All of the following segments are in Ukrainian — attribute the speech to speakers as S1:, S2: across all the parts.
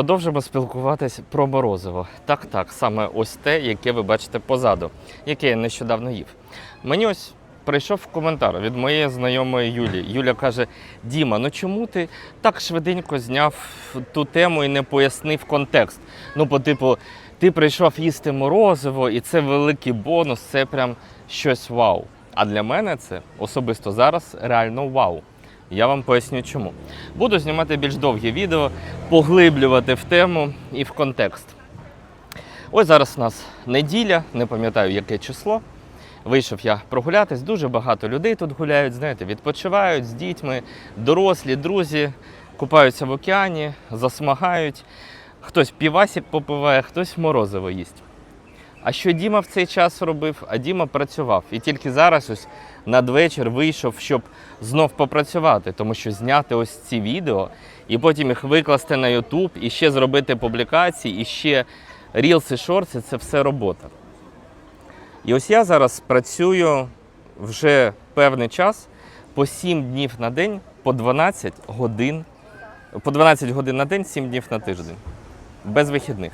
S1: Продовжимо спілкуватись про морозиво. Так, так, саме ось те, яке ви бачите позаду, яке я нещодавно їв. Мені ось прийшов коментар від моєї знайомої Юлі. Юля каже: Діма, ну чому ти так швиденько зняв ту тему і не пояснив контекст? Ну, по типу, ти прийшов їсти морозиво, і це великий бонус, це прям щось вау. А для мене це особисто зараз реально вау. Я вам поясню чому. Буду знімати більш довгі відео, поглиблювати в тему і в контекст. Ось зараз у нас неділя, не пам'ятаю яке число. Вийшов я прогулятись, дуже багато людей тут гуляють, знаєте, відпочивають з дітьми, дорослі, друзі, купаються в океані, засмагають. Хтось півасік попиває, хтось морозиво їсть. А що Діма в цей час робив? А Діма працював. І тільки зараз ось надвечір вийшов, щоб знов попрацювати, тому що зняти ось ці відео і потім їх викласти на YouTube, і ще зробити публікації, і ще рілси, шорти це все робота. І ось я зараз працюю вже певний час по 7 днів на день, по 12 годин, по 12 годин на день, 7 днів на тиждень, без вихідних.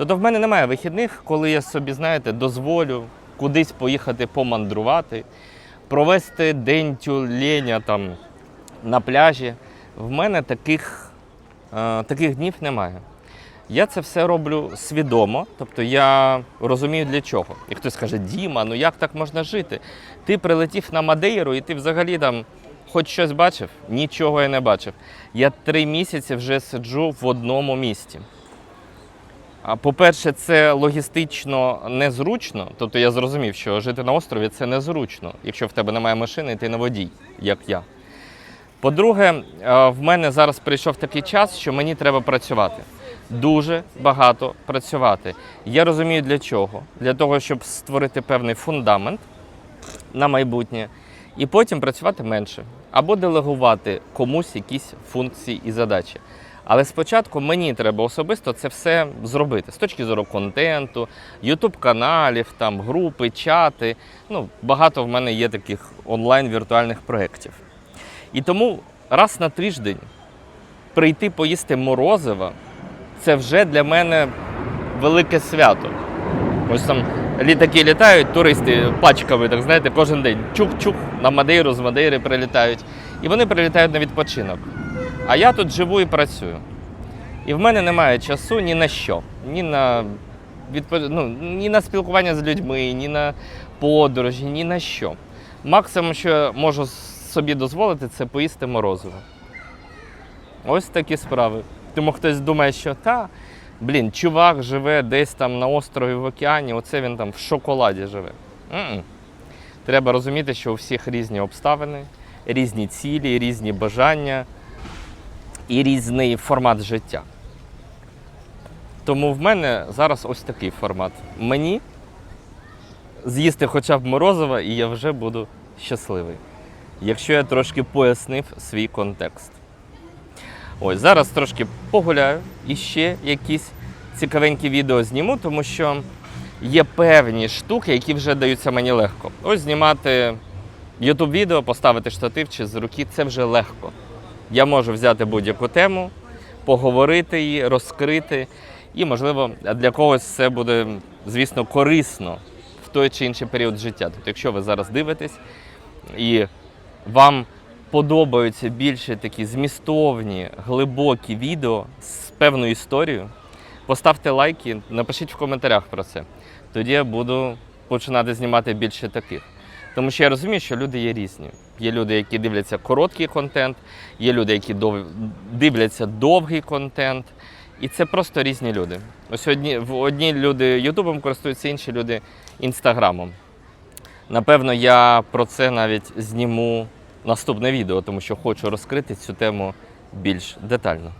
S1: Тобто в мене немає вихідних, коли я собі, знаєте, дозволю кудись поїхати помандрувати, провести день тюленя там на пляжі. В мене таких, е, таких днів немає. Я це все роблю свідомо, тобто я розумію для чого. І хтось каже, Діма, ну як так можна жити? Ти прилетів на Мадейру і ти взагалі там хоч щось бачив? Нічого я не бачив. Я три місяці вже сиджу в одному місті. По-перше, це логістично незручно. Тобто я зрозумів, що жити на острові це незручно, якщо в тебе немає машини, і ти не водій, як я. По-друге, е, в мене зараз прийшов такий час, що мені треба працювати. Дуже багато працювати. Я розумію для чого. Для того, щоб створити певний фундамент на майбутнє, і потім працювати менше. Або делегувати комусь якісь функції і задачі. Але спочатку мені треба особисто це все зробити з точки зору контенту, ютуб каналів, там групи, чати. Ну, багато в мене є таких онлайн віртуальних проєктів. І тому раз на тиждень прийти поїсти морозиво це вже для мене велике свято. Ось там літаки літають, туристи пачками, так знаєте, кожен день чук-чук на Мадейру, з Мадейри прилітають. І вони прилітають на відпочинок. А я тут живу і працюю. І в мене немає часу ні на що. Ні на, ну, ні на спілкування з людьми, ні на подорожі, ні на що. Максимум, що я можу собі дозволити, це поїсти морозиво. Ось такі справи. Тому хтось думає, що та, блін, чувак живе десь там на острові в океані, оце він там в шоколаді живе. М-м. Треба розуміти, що у всіх різні обставини, різні цілі, різні бажання і різний формат життя. Тому в мене зараз ось такий формат. Мені з'їсти хоча б морозиво, і я вже буду щасливий. Якщо я трошки пояснив свій контекст. Ось зараз трошки погуляю і ще якісь цікавенькі відео зніму, тому що є певні штуки, які вже даються мені легко. Ось знімати YouTube відео, поставити штатив чи з руки це вже легко. Я можу взяти будь-яку тему, поговорити її, розкрити. І, можливо, для когось це буде, звісно, корисно в той чи інший період життя. Тобто, якщо ви зараз дивитесь і вам подобаються більше такі змістовні, глибокі відео з певною історією, поставте лайки, напишіть в коментарях про це. Тоді я буду починати знімати більше таких. Тому що я розумію, що люди є різні. Є люди, які дивляться короткий контент, є люди, які дивляться довгий контент. І це просто різні люди. Ось одні, одні люди Ютубом користуються, інші люди Інстаграмом. Напевно, я про це навіть зніму наступне відео, тому що хочу розкрити цю тему більш детально.